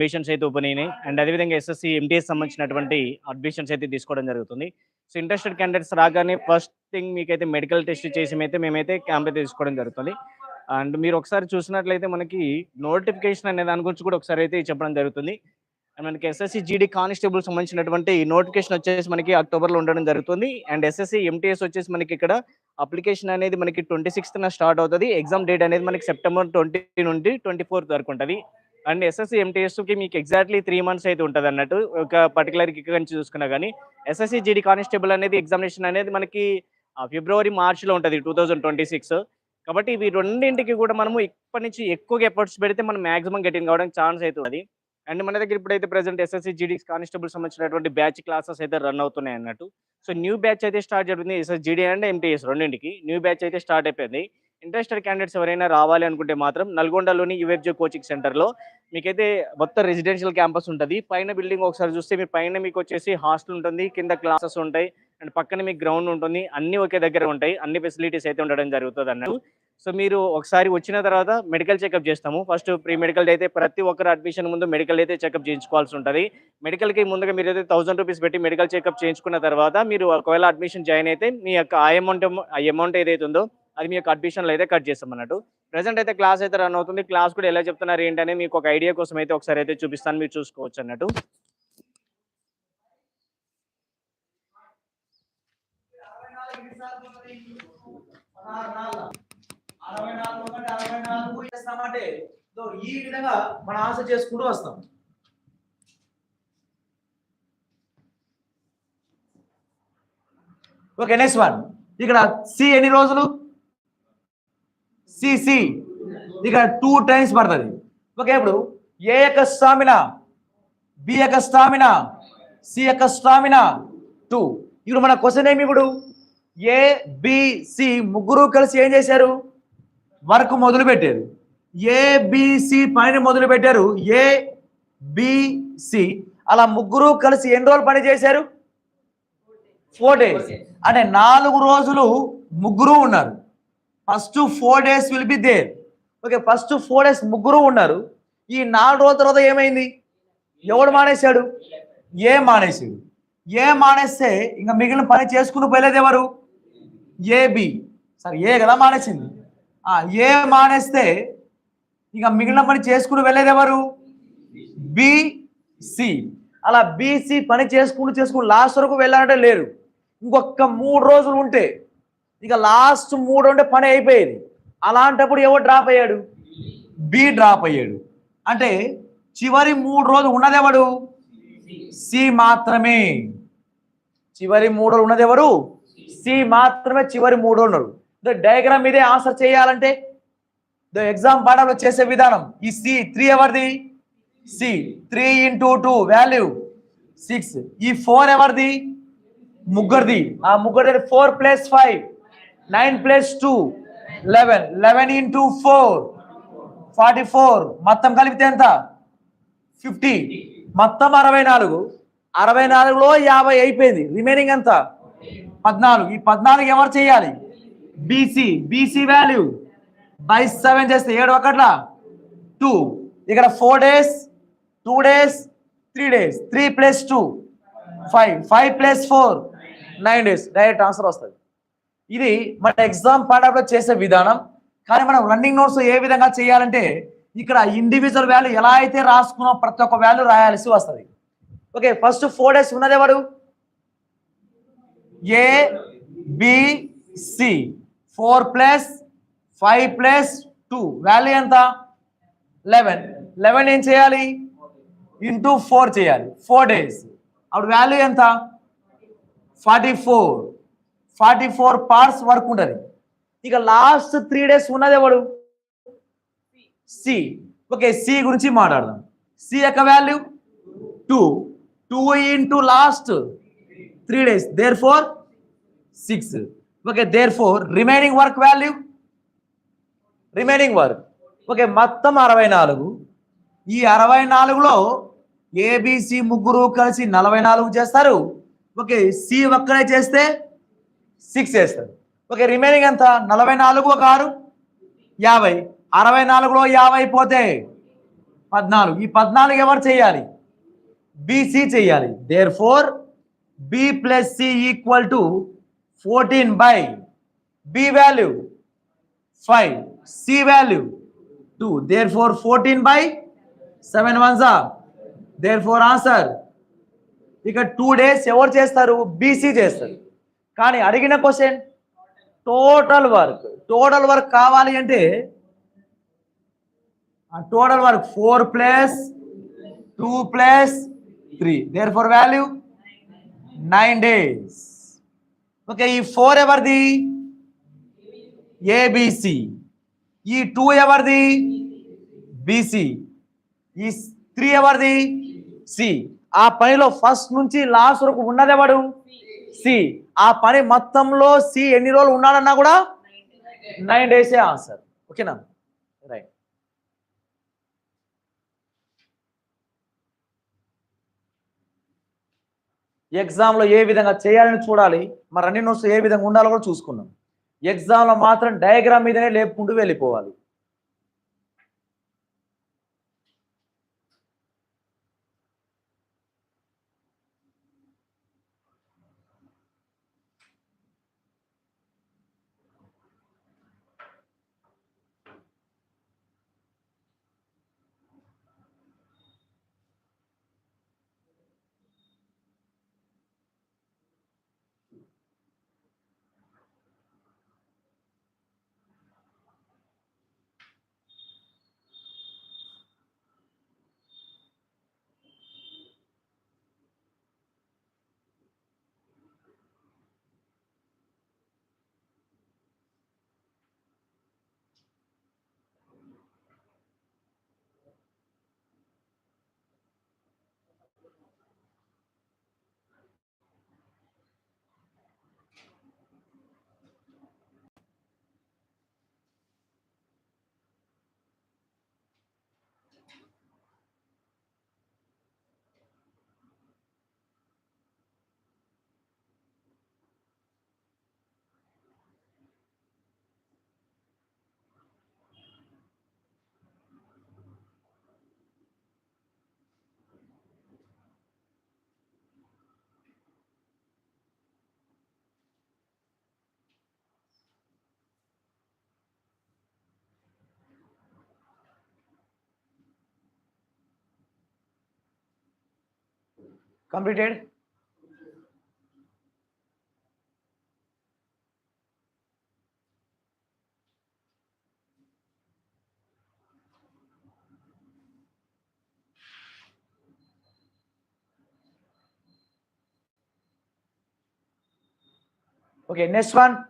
Admissions అయితే open అయినాయి. And అదేవిధంగా ఎస్ఎస్సి ఎంటీఎస్ సంబంధించినటువంటి అడ్మిషన్స్ అయితే తీసుకోవడం జరుగుతుంది. సో ఇంట్రెస్టెడ్ క్యాండిడేట్స్ రాగానే ఫస్ట్ థింగ్ మీకైతే మెడికల్ టెస్ట్ చేసి అయితే మేమైతే క్యాంప్ అయితే తీసుకోవడం జరుగుతుంది. అండ్ మీరు ఒకసారి చూసినట్లయితే మనకి నోటిఫికేషన్ అనే దాని గురించి కూడా ఒకసారి అయితే చెప్పడం జరుగుతుంది. అండ్ మనకి ఎస్ఎస్సి జీడీ కానిస్టేబుల్ సంబంధించినటువంటి నోటిఫికేషన్ వచ్చేసి మనకి అక్టోబర్లో ఉండడం జరుగుతుంది. అండ్ ఎస్ఎస్సి ఎంటీఎస్ వచ్చేసి మనకి ఇక్కడ అప్లికేషన్ అనేది మనకి ట్వంటీ సిక్స్త్న స్టార్ట్ అవుతుంది. ఎగ్జామ్ డేట్ అనేది మనకి సెప్టెంబర్ ట్వంటీ నుండి ట్వంటీ ఫోర్త్ వరకు ఉంటుంది. అండ్ ఎస్ఎస్సి ఎంటీఎస్కి మీకు ఎగ్జాక్ట్లీ త్రీ మంత్స్ అయితే ఉంటుంది అన్నట్టు. ఒక పర్టికులర్ ఇక్కడ నుంచి చూసుకున్నా కానీ ఎస్ఎస్సి జీడీ కానిస్టేబుల్ అనేది ఎగ్జామినేషన్ అనేది మనకి ఫిబ్రవరి మార్చ్లో ఉంటుంది టూ థౌజండ్ ట్వంటీ సిక్స్ కాబట్టి ఇవి రెండింటికి కూడా మనము ఇప్పటి నుంచి ఎక్కువగా ఎఫర్ట్స్ పెడితే మనం మాక్సిమం గెటింగ్ కావడానికి ఛాన్స్ అవుతుంది అండ్ మన దగ్గర ఇప్పుడైతే ప్రెసెంట్ ఎస్ఎస్సి జీడీ కానిస్టేబుల్ సంబంధించినటువంటి బ్యాచ్ క్లాసెస్ అయితే రన్ అవుతున్నాయి అన్నట్టు. సో న్యూ బ్యాచ్ అయితే స్టార్ట్ జరుగుతుంది. ఎస్ఎస్ జీడీ అండ్ ఎంటీఎస్ రెండింటికి న్యూ బ్యాచ్ అయితే స్టార్ట్ అయిపోయింది. ఇంట్రెస్టెడ్ క్యాండిడేట్స్ ఎవరైనా రావాలి అనుకుంటే మాత్రం నల్గొండలోని యుఎఫ్జే కోచింగ్ సెంటర్లో మీకైతే మొత్తం రెసిడెన్షియల్ క్యాంపస్ ఉంటుంది. పైన బిల్డింగ్ ఒకసారి చూస్తే మీ పైన మీకు వచ్చేసి హాస్టల్ ఉంటుంది. కింద క్లాసెస్ ఉంటాయి. అండ్ పక్కన మీకు గ్రౌండ్ ఉంటుంది. అన్ని ఒకే దగ్గర ఉంటాయి. అన్ని ఫెసిలిటీస్ అయితే ఉండడం జరుగుతుంది అన్నట్టు. సో మీరు ఒకసారి వచ్చిన తర్వాత మెడికల్ చెకప్ చేస్తాము. ఫస్ట్ ప్రీ మెడికల్ అయితే ప్రతి ఒక్కరు అడ్మిషన్ ముందు మెడికల్ అయితే చెకప్ చేయించుకోవాల్సి ఉంటుంది. మెడికల్కి ముందుగా మీరు అయితే థౌసండ్ రూపీస్ పెట్టి మెడికల్ చెకప్ చేయించుకున్న తర్వాత మీరు ఒకవేళ అడ్మిషన్ జాయిన్ అయితే మీ యొక్క ఆ అమౌంట్ ఆ అమౌంట్ ఏదైతే ఉందో అది మీ యొక్క అడ్మిషన్లో అయితే కట్ చేస్తాం అన్నట్టు. ప్రజెంట్ అయితే క్లాస్ అయితే రన్ అవుతుంది. క్లాస్ కూడా ఎలా చెప్తున్నారు ఏంటనే మీకు ఒక ఐడియా కోసం అయితే ఒకసారి అయితే చూపిస్తాను. మీరు చూసుకోవచ్చు అన్నట్టు. అరవై నాలుగు ఒకటి అరవై నాలుగు చేస్తామంటే ఈ విధంగా మన ఆన్సర్ చేసుకుంటూ వస్తాం. ఓకే నెక్స్ట్ వన్ ఇక్కడ సి ఎన్ని రోజులు? సిసి ఇక్కడ టూ టైమ్స్ పడుతుంది. ఓకే ఇప్పుడు ఏ యొక్క స్టామినా బి యొక్క స్టామినా సి యొక్క స్టామినా టూ ఇప్పుడు మన క్వశ్చన్ ఏమి ఇప్పుడు? ఏ బి సి ముగ్గురు కలిసి ఏం చేశారు? వర్క్ మొదలు పెట్టారు ఏ సి పని మొదలు పెట్టారు ఏ సి అలా ముగ్గురు కలిసి ఎన్ని రోజులు పని చేశారు? ఫోర్ డేస్ అంటే నాలుగు రోజులు ముగ్గురు ఉన్నారు. First four days will be there okay first four days ముగ్గురు ఉన్నారు. ఈ నాలుగు రోజుల తర్వాత ఏమైంది? ఎవడు మానేశాడు? ఏ మానేశాడు? ఏ మానేస్తే ఇంకా మిగిలిన పని చేసుకుని పోయలేదు ఎవరు? ఏబి. సరే ఏ కదా మానేసింది? ఏ మానేస్తే ఇక మిగిలిన పని చేసుకుని వెళ్ళేది ఎవరు? బిసి అలా బీసీ పని చేసుకుంటూ చేసుకుని లాస్ట్ వరకు వెళ్ళాలంటే లేరు. ఇంకొక మూడు రోజులు ఉంటే ఇక లాస్ట్ మూడు ఉంటే పని అయిపోయేది. అలాంటప్పుడు ఎవరు డ్రాప్ అయ్యాడు? బి డ్రాప్ అయ్యాడు. అంటే చివరి మూడు రోజులు ఉన్నదెవడు సి మాత్రమే. చివరి మూడు రోజులు ఉన్నదెవరు సి మాత్రమే చివరి మూడు ఉన్నారు డయాగ్రామ్ మీదే ఆన్సర్ చేయాలంటే ద ఎగ్జామ్ పాఠంలో చేసే విధానం ఈ సి త్రీ ఎవరిది? C three into two value six. ఈ ఫోర్ ఎవరిది? ముగ్గురిది. ఆ ముగ్గురు four plus five nine plus two eleven. Eleven into four forty four. మొత్తం కలిపితే ఎంత? ఫిఫ్టీ. మొత్తం అరవై నాలుగు. అరవై నాలుగులో యాభై అయిపోయింది. రిమైనింగ్ ఎంత? పద్నాలుగు. ఈ పద్నాలుగు ఎవరు చేయాలి? BC BC value by seven చేస్తే ఏడు ఒకట్ల? టూ ఇక్కడ four days two days three days three plus two five five plus four nine days direct answer వస్తుంది. ఇది మన ఎగ్జామ్ పాడప్లో చేసే విధానం. కానీ మనం రన్నింగ్ నోట్స్ ఏ విధంగా చేయాలంటే ఇక్కడ ఇండివిజువల్ వాల్యూ ఎలా అయితే రాసుకున్నాం ప్రతి ఒక్క వాల్యూ రాయాల్సి వస్తుంది. ఓకే ఫస్ట్ ఫోర్ డేస్ ఉన్నది ఎవరు? A BC four plus five plus two value ఎంత? లెవెన్ లెవెన్ ఏం చేయాలి? ఇంటూ ఫోర్ చేయాలి. ఫోర్ డేస్ అప్పుడు వాల్యూ ఎంత? Forty four forty four parts work ఉంటుంది. ఇక లాస్ట్ త్రీ డేస్ ఉన్నది ఎవడు? సి ఓకే సి గురించి మాట్లాడదాం. సి యొక్క value two two into last three days there four six okay there four remaining work value remaining work okay మొత్తం అరవై నాలుగు. ఈ అరవై నాలుగులో ఏబిసి ముగ్గురు కలిసి నలభై నాలుగు చేస్తారు. ఓకే సి ఒక్కడే చేస్తే సిక్స్ చేస్తారు. ఓకే రిమైనింగ్ ఎంత? నలభై నాలుగు ఒక ఆరు? యాభై. అరవై నాలుగులో యాభై పోతే పద్నాలుగు. ఈ పద్నాలుగు ఎవరు చేయాలి? బీసీ చేయాలి. There four B plus C equal to fourteen by B value five C value two there four fourteen by seven one there four answer ఇక టూ డేస్ ఎవరు చేస్తారు? బీసీ చేస్తారు. కానీ అడిగిన question total work total work కావాలి అంటే total work four plus two plus three there four value nine days okay ఈ four ఎవరిది? ఏబిసి ఈ టూ ఎవరిది? బీసీ ఈ త్రీ ఎవరిది? సి ఆ పనిలో ఫస్ట్ నుంచి లాస్ట్ వరకు ఉన్నది ఎవడు? సి ఆ పని మొత్తంలో సి ఎన్ని రోజులు ఉన్నాడన్నా కూడా? నైన్ డేసే ఆన్సర్ ఓకేనా రైట్ ఎగ్జామ్లో ఏ విధంగా చేయాలని చూడాలి మరి రన్నింగ్ నోట్స్ ఏ విధంగా ఉండాలో కూడా చూసుకున్నాం ఎగ్జామ్లో మాత్రం డయాగ్రామ్ మీదనే లేపుకుంటూ వెళ్ళిపోవాలి. Completed? Okay next one